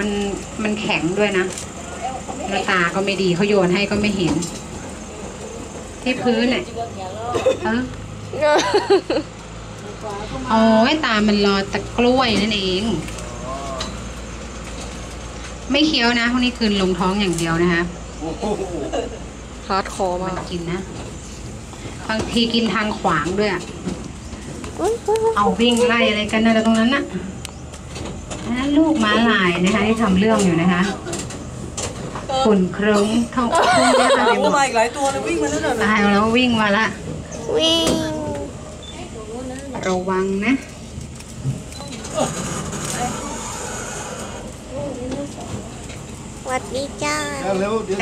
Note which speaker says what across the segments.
Speaker 1: มันมันแข็งด้วยนะแล้วตาก็ไม่ดีเขาโยนให้ก็ไม่เห็น ที่พื้นเนี่ยเออโอ้ยตามันรอตะกล้วยนั่นเอง ไม่เคี้ยวนะพวกนี้คืนลงท้องอย่างเดียวนะคะ
Speaker 2: ฮาร์ดคอร์
Speaker 1: มั
Speaker 2: มานก
Speaker 1: กินนะ บางทีกินทางขวางด้วยอะ
Speaker 2: อุ๊ยอุ๊ยอุ๊ย
Speaker 1: เอาวิ่งไล่อะไรกันนะตรงนั้นน่ะอั นนั้นลูกม้าลายนะคะที่ทำเรื่องอยู่นะคะฝุ่นเคลุ้งท้องทุ่งหญ้าไปหม
Speaker 3: โอ้
Speaker 1: ด
Speaker 3: มาอีกหลายตัวเลยวิ่งมาแล้วเนี่ย
Speaker 1: ตายแล้ววิ่งมาละ
Speaker 2: วิ่ง
Speaker 1: ระวังนะ
Speaker 2: สวัสดีจ้า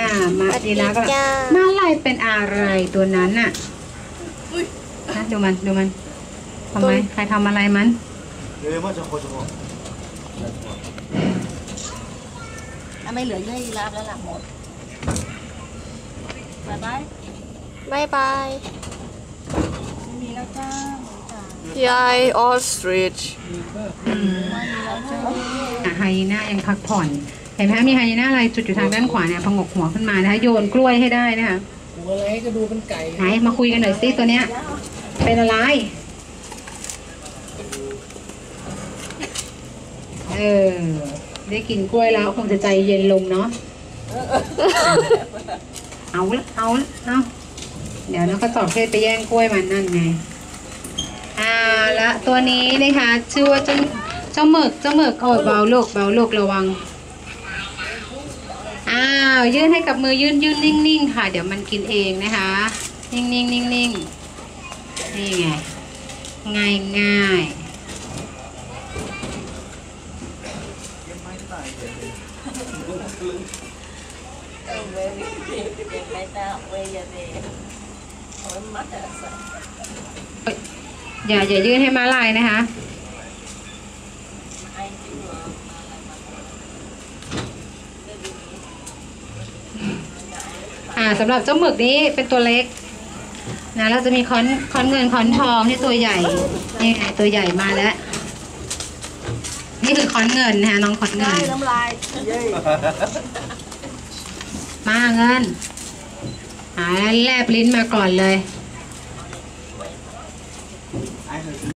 Speaker 1: อ่ามาดีแล้วก็
Speaker 2: จ้า
Speaker 1: ม้าลายเป็นอะไรตัวนั้นน่ะฮะดูมันดูมันทำไมใครทำอะไรมัน
Speaker 4: ถ้าไม่เหลือเยื่อยีราฟแล้วหลังหมดบายบาย
Speaker 2: บายบาย
Speaker 4: ไม่มีแล้วจ้า
Speaker 2: ยายออสตริช
Speaker 1: อะไฮยีน่ายังพักผ่อน เห็นไหมคะมีไฮยีน่าอะไรจุดอยู่ทางด้านขวาเนี่ยพองกหัวขึ้นมานะคะโยนกล้วยให้ได้นะคะ
Speaker 3: หัวอะไรก็ดูเป็นไก่
Speaker 1: ไหนมาคุยกันหน่อยสิตัวเนี้ยเป็นอะไร เออ ได้กินกล้วยแล้วคงจะใจเย็นลงเนาะ เอาละเอาละเอาเดี๋ยวน้องกระจอกเทศไปแย่งกล้วยมันนั่นไงอ่าละตัวนี้นะคะชื่อว่าเจ้าเจ้าหมึกเจ้าหมึกโอ้ยเบาลูกเบาลูกระวัง อ้าวยื่นให้กับมือยื่นยื่นนิ่งๆค่ะ เดี๋ยวมันกินเองนะคะ นิ่งๆนิ่งนิ่งนิ่งนี่ไงง่ายง่าย
Speaker 4: อย่าอ
Speaker 1: ย่ายื่นให้มาลายนะคะอ่าสำหรับเจ้าหมึกนี้เป็นตัวเล็กนะเราจะมีค้อนค้อนเงินค้อนทองที่ตัวใหญ่นี่ไงตัวใหญ่มาแล้ว นี่คือค้อนเงินนะคะน้องค้อนเงิ
Speaker 4: ได้
Speaker 1: น
Speaker 4: น้ำลายเย้
Speaker 1: มาเงินหาแลบลิ้นมาก่อนเลย
Speaker 4: เ